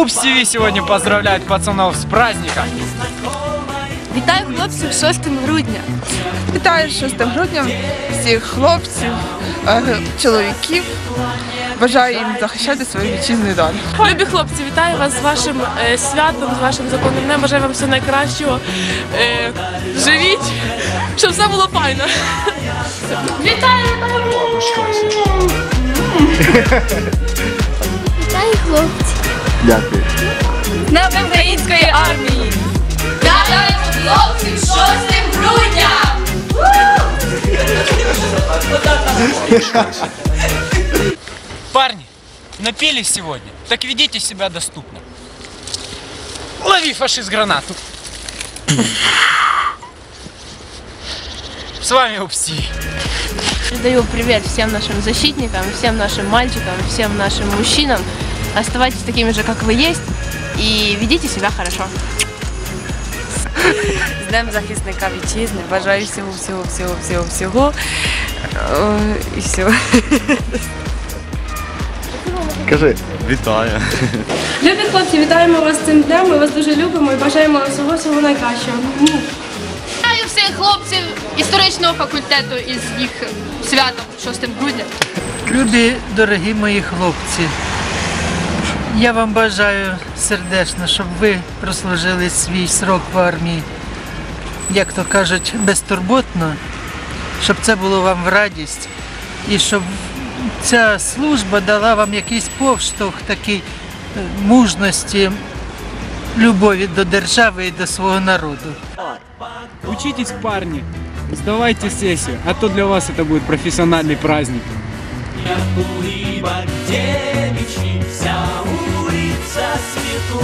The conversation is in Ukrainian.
Упс ТВ сегодня поздравляет пацанов с праздником. Вітаю хлопців 6 грудня. Вітаю 6 грудня всіх хлопців, е, чоловіків. Бажаю їм захищати свою вітчизну далі. Любі хлопці, вітаю вас з вашим е, святом, з вашим законним днем. Бажаю вам всього найкращого. Е, живіть, щоб все було файно. Вітаю! Вітаю хлопці. Дякую. З Днем української армії. Вітаю хлопців з 6 грудня. Парни, напились сегодня, так ведите себя доступно. Лови фашист гранату. С вами Упс ТВ. Передаю привет всем нашим защитникам, всем нашим мальчикам, всем нашим мужчинам. Оставайтесь такими же, как вы есть, и ведите себя хорошо. З Днем захисника вітчизни. Бажаю всього, всього, всього, всього, всього. Е, І все. Кажи. Вітаю. Любі хлопці, вітаємо вас з цим днем. Ми вас дуже любимо і бажаємо вам всього всього найкращого. Вітаю всіх хлопців історичного факультету із їх святом 6 грудня. Любі дорогі мої хлопці, я вам бажаю сердечно, щоб ви прослужили свій срок в армії, як то кажуть, безтурботно, щоб це було вам в радість і щоб ця служба дала вам якийсь повштовх такий е, мужності, любові до держави і до свого народу. Учитесь, парни, сдавайте сессию, а то для вас это будет профессиональный праздник небо, где вся улица светла.